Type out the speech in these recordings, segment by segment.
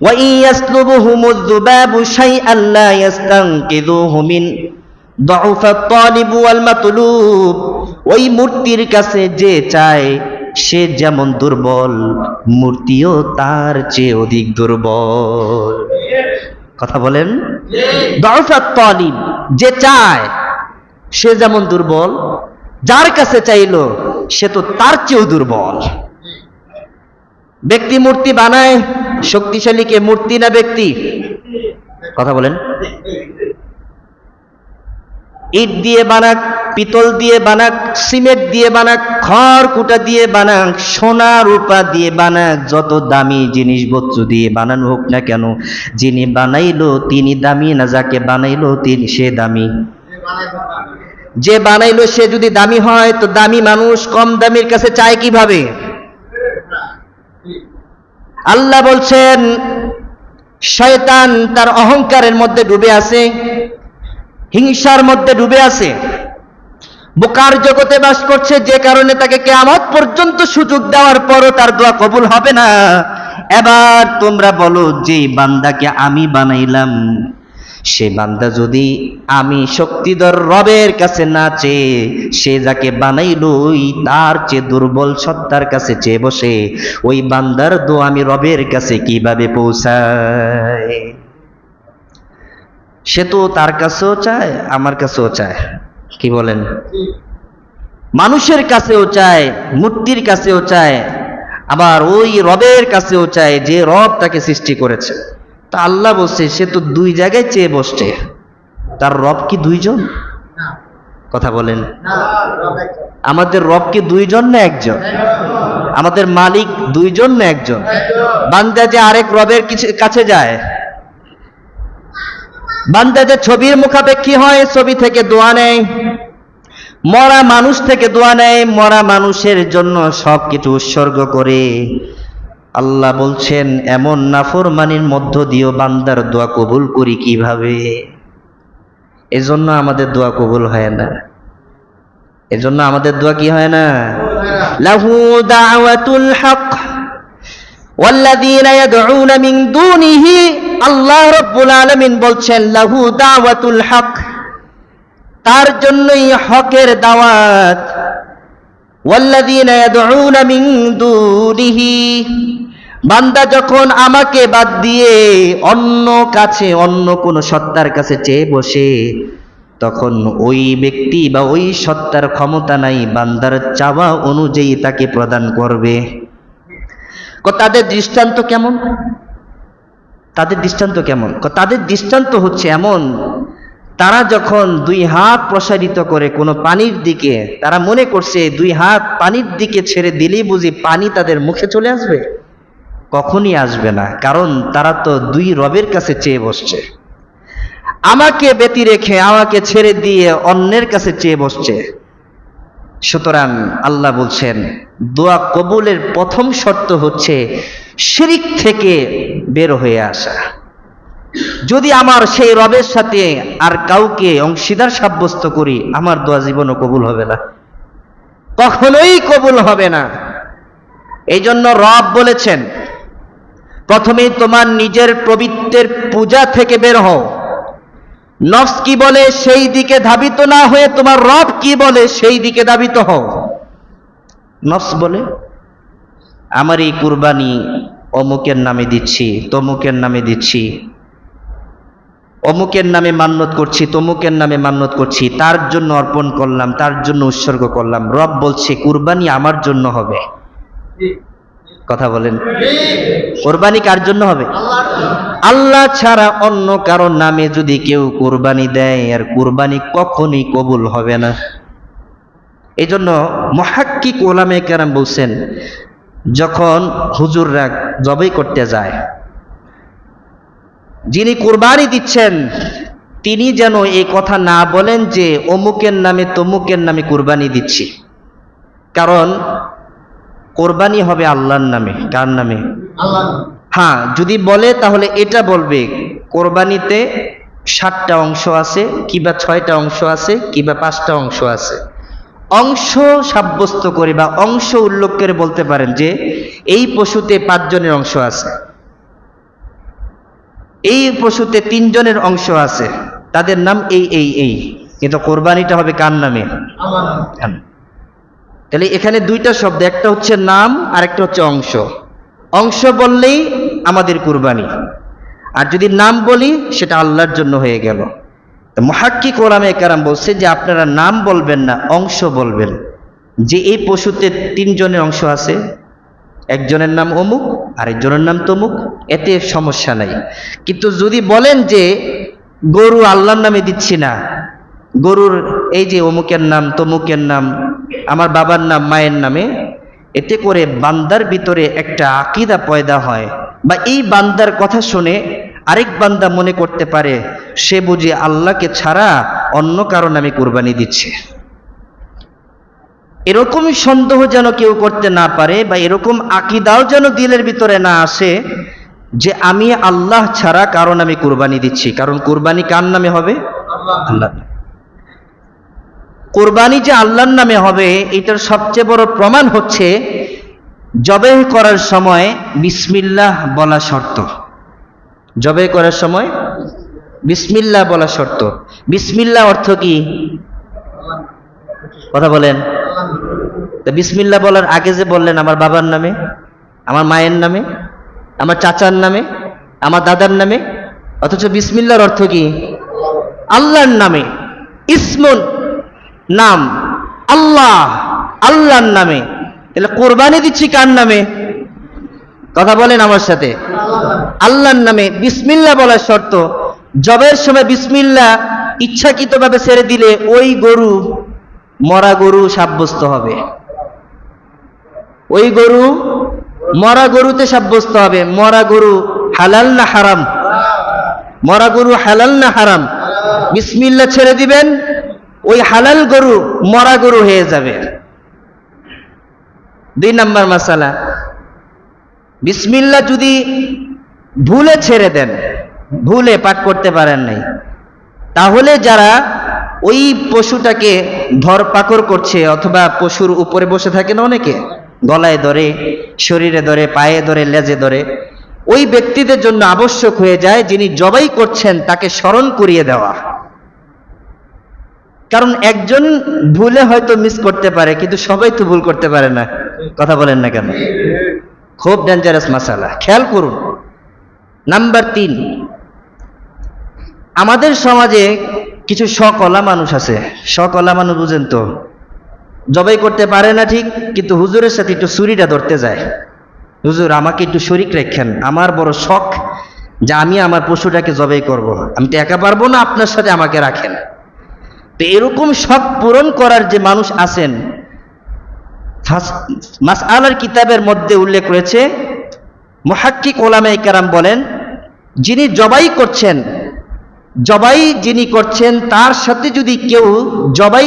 وإن يسلبهم الذباب شيئا لا يستنقذوه من ضعف الطالب والمطلوب ওই মূর্তির কাছে যে চায় সে যেমন দুর্বল মূর্তিও তার চেয়ে অধিক দুর্বল কথা বলেন দরফাত তালিব যে চায় সে যেমন দুর্বল যার কাছে চাইলো সে তো তার চেয়েও দুর্বল ব্যক্তি মূর্তি বানায় শক্তিশালীকে মূর্তি না ব্যক্তি? কথা বলেন। ইট দিয়ে বানাক, পিতল দিয়ে বানাক, সিমেন্ট দিয়ে বানাক, খড় কুটা দিয়ে বানাক, সোনা রূপা দিয়ে বানাক, যত দামি জিনিসপত্র দিয়ে বানানো হোক না কেন, যিনি বানাইলো তিনি দামি, না যাকে বানাইলো তিনি সে দামি। যে বানাইলো সে যদি দামি হয়, তো দামি মানুষ কম দামির কাছে চায় কীভাবে? আল্লাহ বলছেন, শয়তান তার অহংকারের মধ্যে ডুবে আছে, হিংসার মধ্যে ডুবে আছে। বোকার জগতে বাস করছে, যে কারণে তাকে কেয়ামত পর্যন্ত সুযোগ দেওয়ার পরও তার দোয়া কবুল হবে না। এবার তোমরা বলো যে বান্দাকে আমি বানাইলাম সে বান্দা যদি আমি শক্তিধর রবের কাছে না চেয়ে, সে যাকে বানাইলো ওই তার চেয়ে দুর্বল সত্তার কাছে চেয়ে বসে, ওই বান্দার দো আমি রবের কাছে কীভাবে পৌঁছায়? সে তো তার কাছেও চায়, আমার কাছেও চায়। কি বলেন? মানুষের কাছেও চায়, মূর্তির কাছেও চায়, আবার ওই রবের কাছেও চায় যে রব তাকে সৃষ্টি করেছে। তা আল্লাহ বলছে সে তো দুই জায়গায় চেয়ে বসছে। তার রব কি দুইজন? কথা বলেন। আমাদের রব কি দুইজন না একজন? আমাদের মালিক দুইজন না একজন? বান্দা যে আরেক রবের কিছু- কাছে যায়। বান্দা যে ছবির মুখাপেক্ষী হয় ছবি থেকে দোয়া নেয়। মরা মানুষ থেকে দোয়া নেয়। মরা মানুষের জন্য সব কিছু উৎসর্গ করে। আল্লাহ বলছেন এমন নাফরমানির মধ্য দিয়েও বান্দার দোয়া কবুল করি কিভাবে এজন্য আমাদের দোয়া কবুল হয় না এজন্য আমাদের দোয়া কি হয় না লাহু দাওয়াতুল হক والذين يدعون من دونه আল্লাহ রব্বুল আলামিন বলছেন লাহু দাওয়াতুল হক তার জন্যই হকের দাওয়াত والذين يدعون من دونه বান্দা যখন আমাকে বাদ দিয়ে অন্য কাছে, অন্য কোন সত্তার কাছে চেয়ে বসে, তখন ওই ব্যক্তি বা ওই সত্তার ক্ষমতা নাই, বান্দার চাওয়া অনুযায়ী তাকে প্রদান করবে। তাদের দৃষ্টান্ত কেমন? তাদের দৃষ্টান্ত কেমন? তাদের দৃষ্টান্ত হচ্ছে এমন, তারা যখন দুই হাত প্রসারিত করে কোনো পানির দিকে, তারা মনে করছে দুই হাত পানির দিকে ছেড়ে দিলেই বুঝি পানি তাদের মুখে চলে আসবে। কখনই আসবে না, কারণ তারা তো দুই রবের কাছে চেয়ে বসছে। আমাকে ব্যতি রেখে, আমাকে ছেড়ে দিয়ে অন্যের কাছে চেয়ে বসছে। সুতরাং আল্লাহ বলছেন, দোয়া কবুলের প্রথম শর্ত হচ্ছে শিরিক থেকে বের হয়ে আসা। যদি আমার সেই রবের সাথে আর কাউকে অংশীদার সাব্যস্ত করি, আমার দোয়া জীবনও কবুল হবে না। কখনোই কবুল হবে না। এই জন্য রব বলেছেন প্রথমেই তোমার নিজের পবিত্রের পূজা থেকে বের হও। নফস কি বলে সেই দিকে ধাবিত না হয়ে তোমার রব কি বলে সেই দিকে ধাবিত হও। নফস বলে, আমার এই কুরবানি অমুকের নামে দিচ্ছি, তমুকের নামে দিচ্ছি, অমুকের নামে মান্যত করছি, তমুকের নামে মান্যত করছি, তার জন্য অর্পণ করলাম, তার জন্য উৎসর্গ করলাম। রব বলছে, কুরবানি আমার জন্য হবে। কথা বলেন। কোরবানি কার জন্য হবে? আল্লাহ ছাড়া অন্য কারও নামে যদি কেউ কোরবানি দেয়, আর কোরবানি কখনই কবুল হবে না। এই জন্য মহাক্কিক ওলামে কেরাম বলছেন, যখন হুজুররা জবাই করতে যায়, যিনি কোরবানি দিচ্ছেন, তিনি যেন এই কথা না বলেন যে, অমুকের নামে তমুকের নামে কোরবানি দিচ্ছি। কারণ কোরবানি হবে আল্লাহর নামে কার নামে? হ্যাঁ যদি বলে তাহলে এটা বলবে কোরবানিতে সাতটা অংশ আছে কিবা ছয়টা অংশ আছে কিবা পাঁচটা অংশ আছে। অংশ সাব্যস্ত করে বা অংশ উল্লেখ করে বলতে পারেন যে এই পশুতে পাঁচজনের অংশ আছে। এই পশুতে তিনজনের অংশ আছে। তাদের নাম এই এই এই। কিন্তু কোরবানিটা হবে কার নামে। তাহলে এখানে দুইটা শব্দ, একটা হচ্ছে নাম আর একটা হচ্ছে অংশ। অংশ বললেই আমাদের কুরবানি। আর যদি নাম বলি, সেটা আল্লাহর জন্য হয়ে গেল। মহাক্কি কোরআমে কারাম বলছে যে আপনারা নাম বলবেন না, অংশ বলবেন। যে এই পশুতে তিনজনের অংশ আছে, একজনের নাম অমুক, আরেকজনের নাম তমুক, এতে সমস্যা নাই। কিন্তু যদি বলেন যে গরু আল্লাহর নামে দিচ্ছি না, গরুর এই যে অমুকের নাম, তমুকের নাম আমার বাবার নাম, মায়ের নামে, এতে করে বান্দার ভিতরে একটা আকিদা পয়দা হয়। বা এই বান্দার কথা শুনে আরেক বান্দা মনে করতে পারে, সে বুঝি আল্লাহকে ছাড়া অন্য কারও নামে কোরবানি দিচ্ছে। এরকম সন্দেহ যেন কেউ করতে না পারে বা এরকম আকিদাও যেন দিলের ভিতরে না আসে যে আমি আল্লাহ ছাড়া কারণ আমি কোরবানি দিচ্ছি। কারণ কোরবানি কার নামে হবে? আল্লাহ। কোরবানি যে আল্লাহর নামে হবে, এটার সবচেয়ে বড় প্রমাণ হচ্ছে জবে করার সময় বিসমিল্লাহ বলা শর্ত। জবে করার সময় বিসমিল্লাহ বলা শর্ত। বিসমিল্লাহ অর্থ কি? কথা বলেন। তা বিসমিল্লাহ বলার আগে যে বললেন, আমার বাবার নামে, আমার মায়ের নামে, আমার চাচার নামে, আমার দাদার নামে, অথচ বিসমিল্লার অর্থ কি? আল্লাহর নামে। ইসমুন নাম আল্লাহ, আল্লাহর নামে। তাহলে কোরবানি দিচ্ছি কার নামে? কথা বলেন আমার সাথে। আল্লাহর নামে। বিসমিল্লা বলার শর্ত, জবের সময় বিসমিল্লা ইচ্ছাকৃতভাবে ছেড়ে দিলে ওই গরু, মরা গরু সাব্যস্ত হবে। ওই গরু, মরা গরুতে সাব্যস্ত হবে। মরা গরু হালাল না হারাম? মরা গরু হালাল না হারাম? বিসমিল্লা ছেড়ে দিবেন ওই হালাল গরু মরা গরু হয়ে যাবে। দুই নাম্বার মাসালা বিসমিল্লা যদি ভুলে ছেড়ে দেন, ভুলে পাঠ করতে পারেন নাই, তাহলে যারা ওই পশুটাকে ধর ধরপাকড় করছে অথবা পশুর উপরে বসে থাকে না অনেকে, গলায় ধরে, শরীরে ধরে, পায়ে ধরে, লেজে ধরে, ওই ব্যক্তিদের জন্য আবশ্যক হয়ে যায় যিনি জবাই করছেন তাকে স্মরণ করিয়ে দেওয়া। কারণ একজন ভুলে হয়তো মিস করতে পারে, কিন্তু সবাই তো ভুল করতে পারে না। কথা বলেন না কেন? খুব ডেঞ্জারাস মাসালা। খেয়াল করুন। নাম্বার তিন। আমাদের সমাজে কিছু সকলা মানুষ আছে। সকলা মানুষ বুঝেন তো। জবাই করতে পারে না ঠিক, কিন্তু হুজুরের সাথে একটু ছুরিটা ধরতে যায়। হুজুর, আমাকে একটু শরিক রেখেন। আমার বড় শখ যে আমি আমার পশুটাকে জবাই করব। আমি তো একা পারব না, আপনার সাথে আমাকে রাখেন। তো এরকম শখ পূরণ করার যে মানুষ আছেন মাস আলার কিতাবের মধ্যে উল্লেখ রয়েছে, মহাক্কিক ওলামে কারাম বলেন, যিনি জবাই করছেন, জবাই যিনি করছেন, তার সাথে যদি কেউ জবাই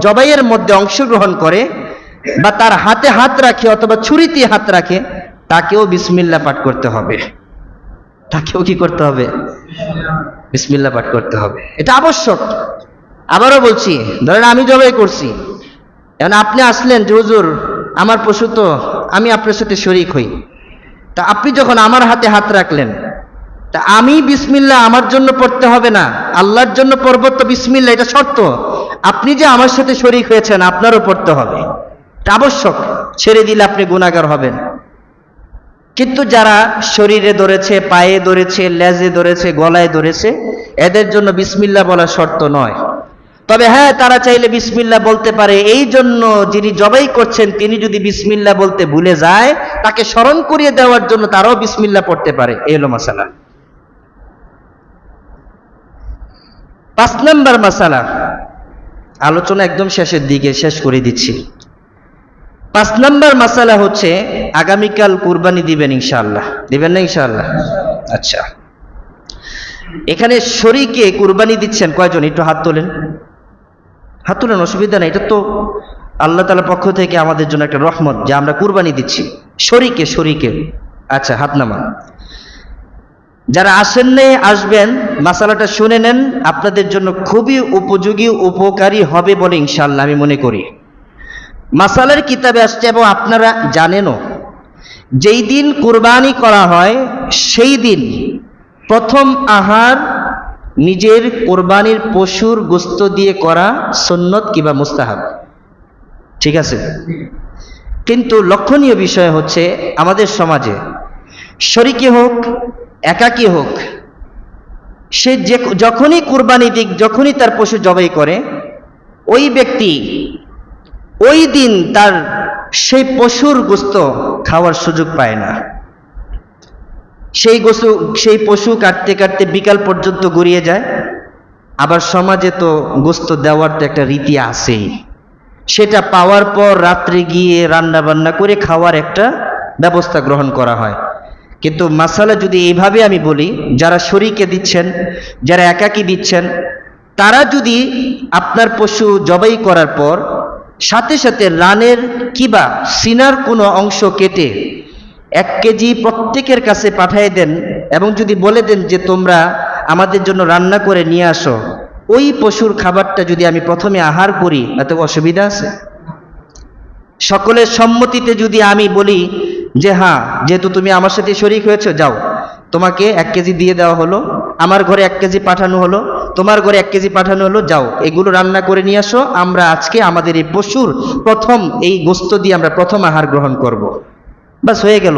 জবাইয়ের মধ্যে অংশগ্রহণ করে বা তার হাতে হাত রাখে অথবা ছুরিতে হাত রাখে, তাকেও বিসমিল্লা পাঠ করতে হবে। তাকেও কি করতে হবে? বিসমিল্লা পাঠ করতে হবে। এটা আবশ্যক। আবারও বলছি, ধরেন আমি জবাই করছি। এখন আপনি আসলেন যে, হুজুর, আমার পশু তো আমি আপনার সাথে শরিক হই। তা আপনি যখন আমার হাতে হাত রাখলেন, তা আমি বিসমিল্লা আমার জন্য পড়তে হবে না, আল্লাহর জন্য পর্বত বিসমিল্লা এটা শর্ত। আপনি যে আমার সাথে শরিক হয়েছেন, আপনারও পড়তে হবে। এটা আবশ্যক, ছেড়ে দিলে আপনি গুণাগার হবেন। কিন্তু যারা শরীরে ধরেছে, পায়ে ধরেছে, লেজে ধরেছে, গলায় ধরেছে, এদের জন্য বিসমিল্লা বলা শর্ত নয়। তবে হ্যাঁ তারা চাইলে বিসমিল্লা বলতে পারে। এই জন্য যিনি জবাই করছেন, তিনি যদি বিসমিল্লা বলতে ভুলে যায়, তাকে স্মরণ করিয়ে দেওয়ার জন্য তারাও বিসমিল্লা পড়তে পারে। এই হলো মাসালা। পাঁচ নম্বর মাসালা। আলোচনা একদম শেষের দিকে, শেষ করে দিচ্ছি। পাঁচ নম্বর মাসালা হচ্ছে, আগামীকাল কুরবানি দিবেন ইনশাআল্লাহ। দিবেন না ইনশাআল্লাহ? আচ্ছা। এখানে শরীকে কুরবানি দিচ্ছেন কয়জন? একটু হাত তোলেন। হাত তোলেন অসুবিধা নেই। এটা তো আল্লাহ তালার পক্ষ থেকে আমাদের জন্য একটা রহমত যে আমরা কুরবানি দিচ্ছি। শরীকে শরীকে। আচ্ছা হাত নামান। যারা আসেন নেই, আসবেন। মাসালাটা শুনে নেন। আপনাদের জন্য খুবই উপযোগী, উপকারী হবে বলে ইনশাল্লাহ আমি মনে করি। মাসালার কিতাবে আসছে এবং আপনারা জানেনও। যেই দিন কুরবানি করা হয়, সেই দিন প্রথম আহার নিজের কোরবানির পশুর গোস্ত দিয়ে করা সন্নত কিবা মুস্তাহাব। ঠিক আছে? কিন্তু লক্ষণীয় বিষয় হচ্ছে আমাদের সমাজে শরিকি হোক, একাকী হোক, সে যে যখনই কুরবানি দিক, যখনই তার পশু জবাই করে, ওই ব্যক্তি ওই দিন তার সেই পশুর গোস্ত খাওয়ার সুযোগ পায় না। সেই গোসু, সেই পশু কাটতে কাটতে বিকাল পর্যন্ত গড়িয়ে যায়। আবার সমাজে তো গোস্ত দেওয়ার তো একটা রীতি আছেই। সেটা পাওয়ার পর রাত্রে গিয়ে রান্না বান্না করে খাওয়ার একটা ব্যবস্থা গ্রহণ করা হয়। কিন্তু মাসালা যদি এইভাবে আমি বলি, যারা শরীকে দিচ্ছেন, যারা একাকী দিচ্ছেন, তারা যদি আপনার পশু জবাই করার পর সাথে সাথে রানের কিবা, সিনার কোনো অংশ কেটে এক কেজি প্রত্যেকের কাছে পাঠিয়ে দেন এবং যদি বলে দেন যে তোমরা আমাদের জন্য রান্না করে নিয়ে আসো, ওই পশুর খাবারটা যদি আমি প্রথমে আহার করি, এত অসুবিধা আছে সকলের সম্মতিতে যদি আমি বলি যে হ্যাঁ যেহেতু তুমি আমার সাথে শরিক হয়েছো, যাও, তোমাকে এক কেজি দিয়ে দেওয়া হলো, আমার ঘরে এক কেজি পাঠানো হলো, তোমার ঘরে এক কেজি পাঠানো হলো, যাও, এগুলো রান্না করে নিয়ে আসো, আমরা আজকে আমাদের এই পশুর প্রথম এই গোস্ত দিয়ে আমরা প্রথম আহার গ্রহণ করব। বাস হয়ে গেল